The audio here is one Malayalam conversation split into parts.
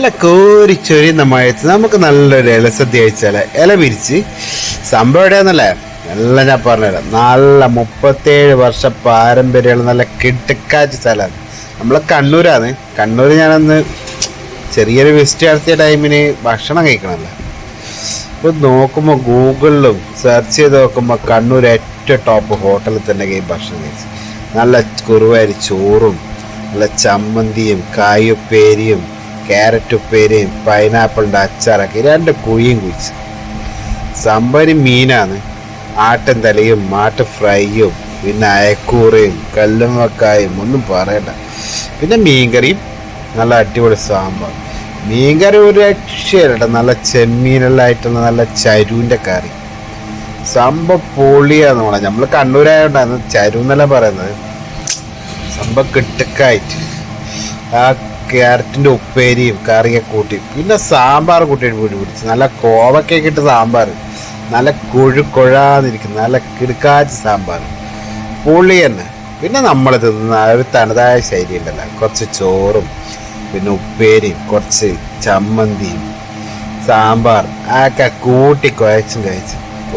നല്ല കോരി ചൊരിയുന്ന മഴയത്ത് നമുക്ക് നല്ലൊരു ഇലസദ്യ കഴിച്ചാൽ ഇല വിരിച്ച് സംഭവം എവിടെയാന്നല്ലേ? എല്ലാം ഞാൻ പറഞ്ഞുതരാം. നല്ല മുപ്പത്തേഴ് വർഷ പാരമ്പര്യമുള്ള നല്ല കിട്ടക്കാച്ച് സ്ഥലമാണ്. നമ്മളെ കണ്ണൂരാണ്. കണ്ണൂർ ഞാനന്ന് ചെറിയൊരു വിസിറ്റ് നടത്തിയ ടൈമിന് ഭക്ഷണം കഴിക്കണമല്ലോ. ഇപ്പം നോക്കുമ്പോൾ ഗൂഗിളിലും സെർച്ച് ചെയ്ത് നോക്കുമ്പോൾ കണ്ണൂർ ഏറ്റവും ടോപ്പ് ഹോട്ടലിൽ തന്നെ കഴിയും ഭക്ഷണം കഴിച്ചു. നല്ല കുറുവാരി ചോറും നല്ല ചമ്മന്തിയും കായുപ്പേരിയും ക്യാരറ്റ് ഉപ്പേരിയും പൈനാപ്പിളിന്റെ അച്ചാറൊക്കെ. രണ്ട് കുഴിയും കുഴിച്ച്. സംഭരി മീനാണ്. ആട്ടൻ തലയും മാട്ട് ഫ്രൈയും പിന്നെ അയക്കൂറയും കല്ലുമക്കായും ഒന്നും പറയണ്ട. പിന്നെ മീൻകറിയും നല്ല അടിപൊളി സാമ്പാർ. മീൻകറി ഒരു രക്ഷയില്ല നല്ല ചെമ്മീനെല്ലാം നല്ല ചരുവിന്റെ കറി. സംഭവം പൊളിയാന്ന് പറഞ്ഞാൽ നമ്മൾ കണ്ണൂരായോണ്ടാണ് ചരു എന്നെല്ലാം പറയുന്നത്. സംഭവം കിട്ടുക്കായിട്ട്. ആ ക്യാരറ്റിന്റെ ഉപ്പേരിയും കറിയൊക്കെ കൂട്ടി. പിന്നെ സാമ്പാർ കൂട്ടിയിട്ട് കൂടി പിടിച്ച്. നല്ല കോവക്കൊക്കെ ഇട്ട് സാമ്പാർ. നല്ല കൊഴു കൊഴാന്നിരിക്കും നല്ല കിടുക്കാച്ച് സാമ്പാർ. പുളി തന്നെ. പിന്നെ നമ്മൾ തിന്നുന്ന ഒരു തനതായ ശൈലി ഉണ്ടല്ലോ. കുറച്ച് ചോറും പിന്നെ ഉപ്പേരിയും കുറച്ച് ചമ്മന്തിയും സാമ്പാർ ഒക്കെ കൂട്ടി കുഴച്ചും കഴിച്ച്.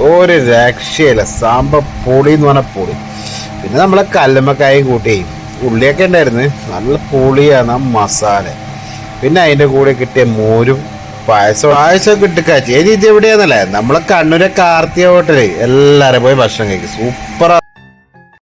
ഒരു രക്ഷയില്ല. സാമ്പാർ പൊളി എന്ന് പറഞ്ഞാൽ പൊളി. പിന്നെ നമ്മളെ കല്ലുമ്മക്കായും കൂട്ടി ഉള്ളിയൊക്കെ ഉണ്ടായിരുന്നു. നല്ല പൊളിയാണ് ആ മസാല. പിന്നെ അതിന്റെ കൂടെ കിട്ടിയ മോരും പായസം. പായസം കിട്ടിക്കാച്ചി ഇനി ഇത് എവിടെയാന്നല്ലേ? നമ്മളെ കണ്ണൂരെ കാർത്തിക ഹോട്ടലേ. എല്ലാവരും പോയി ഭക്ഷണം കഴിക്കും. സൂപ്പറാ.